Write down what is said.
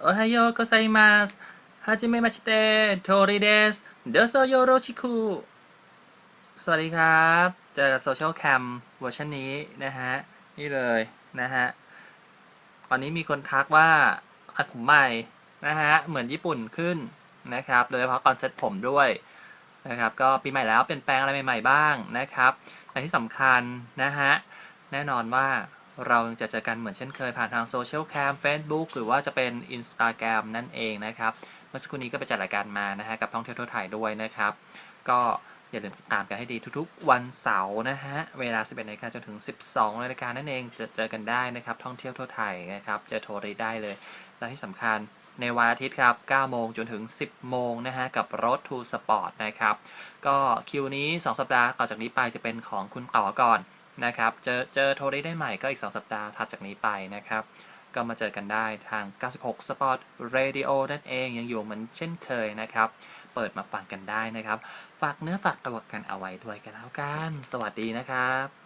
โอไฮโอโกไซมาสฮาจิเมะมาชิเตะโทริเดสเดอโซโยโรชิคุสวัสดีครับ เจอโซเชียลแคมเวอร์ชันนี้นะฮะ นี่เลยนะฮะตอนนี้มีคนทักว่าอัดผมใหม่นะฮะ เหมือนญี่ปุ่นขึ้นนะครับ โดยเฉพาะก่อนเซ็ตผมด้วยนะครับ ก็ปีใหม่แล้วเปลี่ยนแปลงอะไรใหม่ ๆ บ้างนะครับและที่สำคัญนะฮะ แน่นอนว่า เราจะเจอกันเหมือนเช่นเคยผ่านทางโซเชียลแคม Facebook หรือว่าจะเป็น Instagram นั่นเองนะครับ เมื่อสักครู่นี้ก็ไปจัดรายการมานะฮะกับท่องเที่ยวทั่วไทยด้วยนะครับ ก็อย่าลืมติดตามกันให้ดีทุกๆ วันเสาร์นะฮะ เวลา 11นาฬิกาจนถึง 12นาฬิกานั่นเองจะเจอกันได้นะครับ ท่องเที่ยวทั่วไทยนะครับจอโทรได้เลย และที่สำคัญในวันอาทิตย์ครับ 9 โมงจนถึง 10 โมงนะฮะ กับ Road to Sport นะครับ ก็คิวนี้ 2 สัปดาห์ต่อจากนี้ไปจะเป็นของคุณต่อก่อน นะครับ เจอเจอโทรได้ใหม่ก็อีก 2 สัปดาห์ถัดจากนี้ไปนะครับ ก็มาเจอกันได้ทาง 96 Sport Radio นั่นเองยังอยู่เหมือนเช่นเคยนะครับ เปิดมาฟังกันได้นะครับ ฝากเนื้อฝากตัวกันเอาไว้ด้วยกันแล้วกัน สวัสดีนะครับ